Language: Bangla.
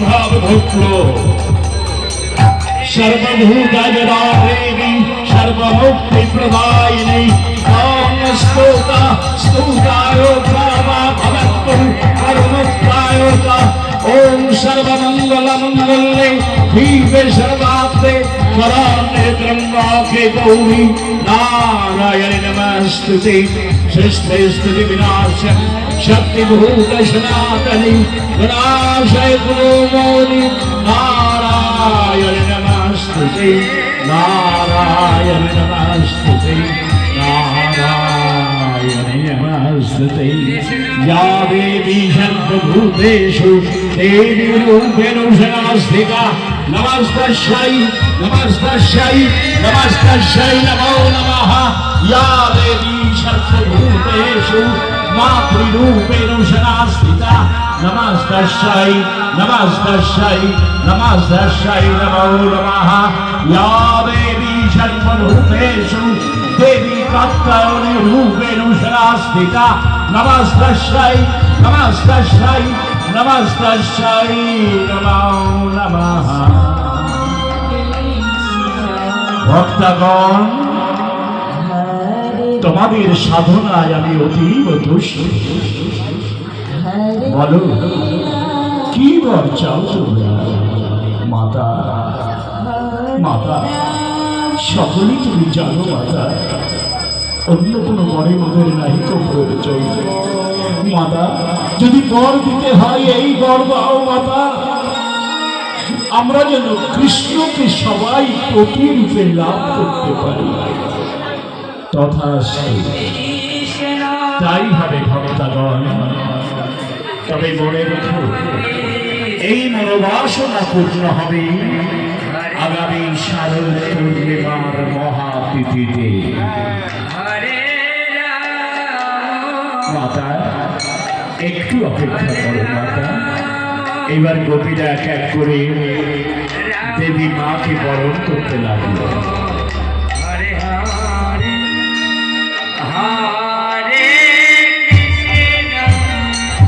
भाव भक्तो सर्वभूत जदा देवी सर्वमुक्ति प्रदायिनी ओम स्तोता? स्तुतायो भावा भवत्तु का ओम सर्वमंगल मंगल्ये दिव्य सर्वाप्ते परान्ने त्र्यम्बाके गौरी। नारायण नमस्तुते सृष्टे स्तुति विनाश शक्तिभूत सनातनी विनाशय गुरु मौनि नारायण नमस्तुते नारायण नमस्तुते नारायण नमस्तुते या देवी सर्वभूतेषु देवी रूपेण सनास्थिता नमस्तस्यै नमस्तस्यै नमस्तस्यै नमो नमः या देवी सर्वभूतेषु मातृरूपेण सनास्थिता नमस्तस्यै नमस्तस्यै नमस्तस्यै नमो नमः या देवी सर्वभूतेषु देवी कात्यायनी रूपेण सनास्थिता नमस्तस्यै नमस्तस्यै नमस्तस्यै नमो नमः ভক্তগণ তোমাদের সাধনায় আমি অতীব তুষ্ট বলো, কি বর চাও মাতা মাতা, সকলেই তুমি জানো মাতা। অন্য কোনো বরে ওদের নাই তো প্রয়োজন মাতা, যদি বর দিতে হয় এই বর দাও মাতা। আমরা যেন কৃষ্ণকে সবাই প্রতিরূপে লাভ করতে পারি। তথা তাই হবে ভক্তগণ। তবে মনে রেখো, এই মনোবাসনা পূর্ণ হবে আগামী শারদ পূর্ণিমার মহাতিথিতে। মাতা, একটু অপেক্ষা করো মাতা। এবার গোপীরা এক এক করে দেবী মাকে বরণ করতে লাগল। Aha!